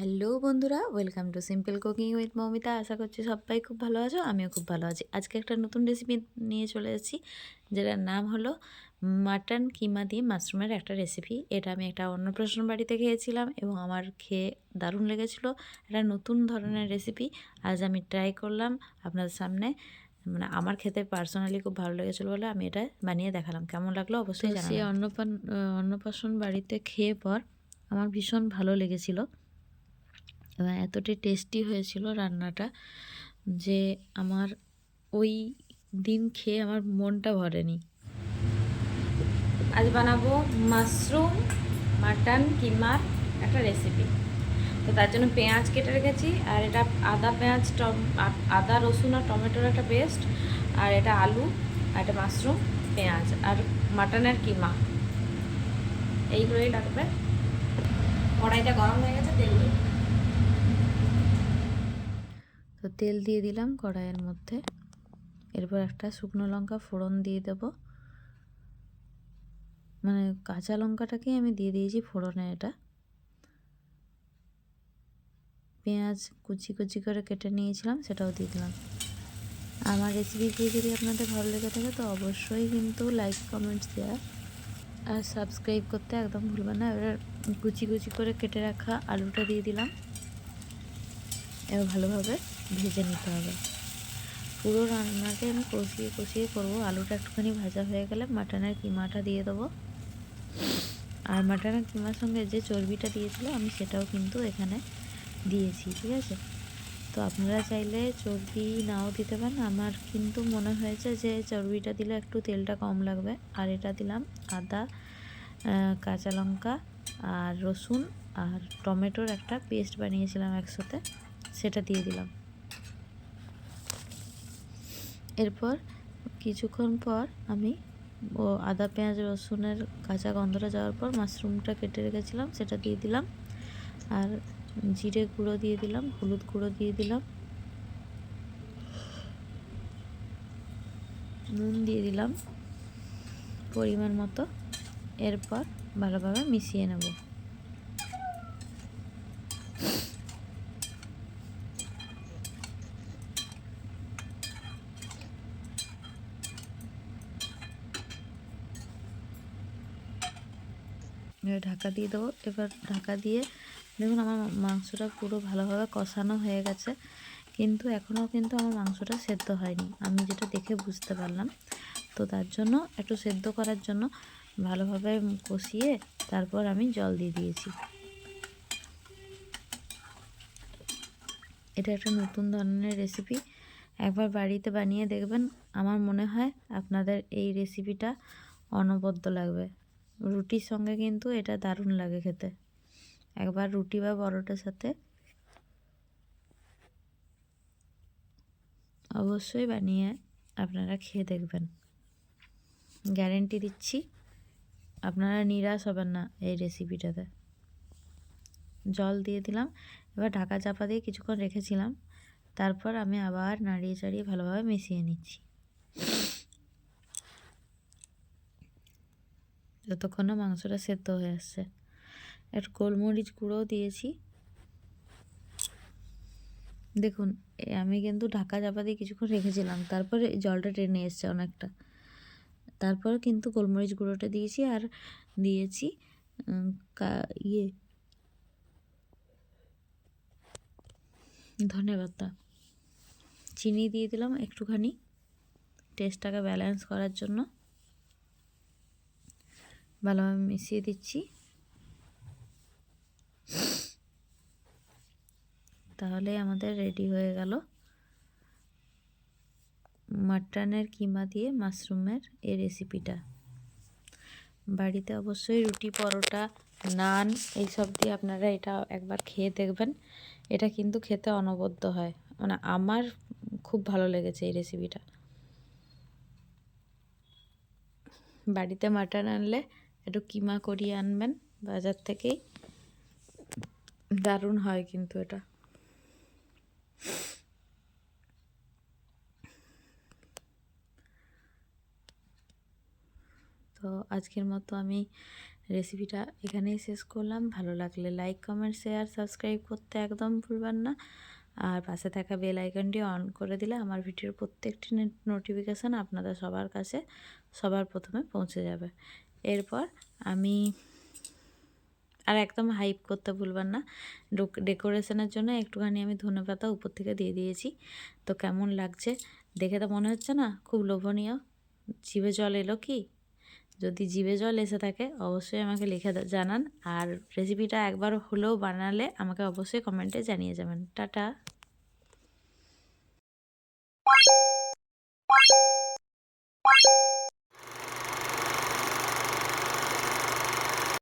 Hello বন্ধুরা welcome to simple cooking with Moumita. আশা করছি সবাই খুব ভালো আছো আমিও খুব ভালো আছি। আজকে একটা নতুন রেসিপি নিয়ে চলে এসেছি যেটার নাম হলো মাটন কিমা দিয়ে মাশরুমের একটা রেসিপি এটা আমি একটা অন্নপ্রাশন বাড়িতে খেয়েছিলাম এবং আমার খেয়ে দারুণ লেগেছিলো। একটা নতুন ধরনের রেসিপি আজ আমি ট্রাই করলাম আপনাদের সামনে। মানে আমার খেতে পার্সোনালি খুব ভালো লেগেছিলো বলে আমি এটা বানিয়ে দেখালাম। কেমন লাগল অবশ্যই অন্নপ্রাশন বাড়িতে খেয়ে পর আমার ভীষণ ভালো লেগেছিলো। এতটাই টেস্টি হয়েছিল রান্নাটা যে আমার ওই দিন খেয়ে আমার মনটা ভরেনি। আজ বানাবো মাশরুম, মাটন কিমার একটা রেসিপি তো তার জন্য পেঁয়াজ কেটে রেখেছি আর এটা আদা পেঁয়াজ, টম আদা, রসুন আর টমেটোর একটা পেস্ট আর এটা আলু আর এটা মাশরুম, পেঁয়াজ আর মাটনের কিমা। এইগুলোই লাগবে কড়াইটা গরম হয়ে গেছে, তেল তো তেল দিয়ে দিলাম কড়াইয়ের মধ্যে। এরপর একটা শুকনো লঙ্কা ফোড়ন দিয়ে দেব। মানে কাঁচা লঙ্কাটাকেই আমি দিয়ে দিয়েছি ফোড়নে এটা। পেঁয়াজ কুচি কুচি করে কেটে নিয়েছিলাম, সেটাও দিয়ে দিলাম। আমার রেসিপিগুলি যদি আপনাদের ভালো লেগে থাকে তো অবশ্যই কিন্তু লাইক কমেন্টস দেওয়া আর সাবস্ক্রাইব করতে একদম ভুলবেন না। এবার কুচি কুচি করে কেটে রাখা আলুটা দিয়ে দিলাম। এবার ভালোভাবে ভেজে নিতে হবে। পুরো রান্নাকে আমি কষিয়ে কষিয়ে করব। আলুটা একটুখানি ভাজা হয়ে গেলে মাটনের কিমাটা দিয়ে দেবো। আর মাটনের কিমার সঙ্গে যে চর্বিটা দিয়েছিল, আমি সেটাও কিন্তু এখানে দিয়েছি, ঠিক আছে? তো আপনারা চাইলে চর্বি নাও দিতে পারেন। আমার কিন্তু মনে হয়েছে যে চর্বিটা দিলে একটু তেলটা কম লাগবে। আর এটা দিলাম আদা কাঁচা লঙ্কা আর রসুন আর টমেটোর একটা পেস্ট বানিয়েছিলাম একসাথে। সেটা দিয়ে দিলাম। এরপর কিছুক্ষণ পর আমি, ও আদা, পেঁয়াজ, রসুনের কাঁচা গন্ধটা যাওয়ার পর মাশরুমটা কেটে রেখেছিলাম, সেটা দিয়ে দিলাম। আর জিরে গুঁড়ো দিয়ে দিলাম, হলুদ গুঁড়ো দিয়ে দিলাম। নুন দিয়ে দিলাম পরিমাণ মতো। এরপর ভালোভাবে মিশিয়ে নেব। ঢাকা দিয়ে দেবো। এবার ঢাকা দিয়ে দেখুন আমার মাংসটা পুরো ভালোভাবে কষানো হয়ে গেছে। কিন্তু এখনও কিন্তু আমার মাংসটা সেদ্ধ হয়নি। আমি যেটা দেখে বুঝতে পারলাম। তো তার জন্য একটু সেদ্ধ করার জন্য ভালোভাবে কষিয়ে তারপর আমি জল দিয়ে দিয়েছি। এটা একটা নতুন ধরনের রেসিপি একবার বাড়িতে বানিয়ে দেখবেন। আমার মনে হয় আপনাদের এই রেসিপিটা অনবদ্য লাগবে। রুটির সঙ্গে কিন্তু এটা দারুণ লাগে খেতে। একবার রুটি বা পরোটার সাথে অবশ্যই বানিয়ে আপনারা খেয়ে দেখবেন। গ্যারেন্টি দিচ্ছি, আপনারা নিরাশ হবেন না এই রেসিপিটাতে। জল দিয়ে দিলাম, এবার ঢাকা চাপা দিয়ে কিছুক্ষণ রেখেছিলাম, তারপর আমি আবার নাড়িয়ে চাড়িয়ে ভালোভাবে মিশিয়ে নিচ্ছি। যতক্ষণ না মাংসটা সেদ্ধ হয়ে আসছে। একটু গোলমরিচ গুঁড়োও দিয়েছি। দেখুন আমি কিন্তু ঢাকা চাপা দিয়ে কিছুক্ষণ রেখেছিলাম। তারপরে জলটা টেনে এসছে অনেকটা। তারপর কিন্তু গোলমরিচ গুঁড়োটা দিয়েছি আর দিয়েছি ইয়ে ধন্যবাদটা চিনি দিয়ে দিলাম একটুখানি। টেস্টটাকে ব্যালেন্স করার জন্য। ভালোভাবে মিশিয়ে দিচ্ছি। তাহলে আমাদের রেডি হয়ে গেল। মাটনের কিমা দিয়ে মাশরুমের এই রেসিপিটা। বাড়িতে অবশ্যই রুটি, পরোটা, নান, এইসব দিয়ে আপনারা এটা একবার খেয়ে দেখবেন। এটা কিন্তু খেতে অনবদ্য হয়। মানে আমার খুব ভালো লেগেছে এই রেসিপিটা। বাড়িতে মাটন আনলে একটু কিমা করিয়ে আনবেন বাজার থেকেই। দারুণ হয় কিন্তু এটা। তো আজকের মতো আমি রেসিপিটা এখানেই শেষ করলাম। ভালো লাগলে লাইক কমেন্ট শেয়ার সাবস্ক্রাইব করতে একদম ভুলবেন না। আর পাশে থাকা বেল আইকনটি অন করে দিলে আমার ভিডিওর প্রত্যেকটি নোটিফিকেশান আপনাদের সবার কাছে সবার প্রথমে পৌঁছে যাবে। এরপর আমি আর একদম হাইপ করতে ভুলবেন না। ডেকোরেশনের জন্য একটুখানি আমি ধনে পাতা উপর থেকে দিয়ে দিয়েছি। তো কেমন লাগছে? দেখে তো মনে হচ্ছে না? খুব লোভনীয়। জিভে জল এলো কি? যদি জিভে জল এসে থাকে, অবশ্যই আমাকে লিখে জানান। আর রেসিপিটা একবার হলেও বানালে আমাকে অবশ্যই কমেন্টে জানিয়ে যাবেন। টাটা।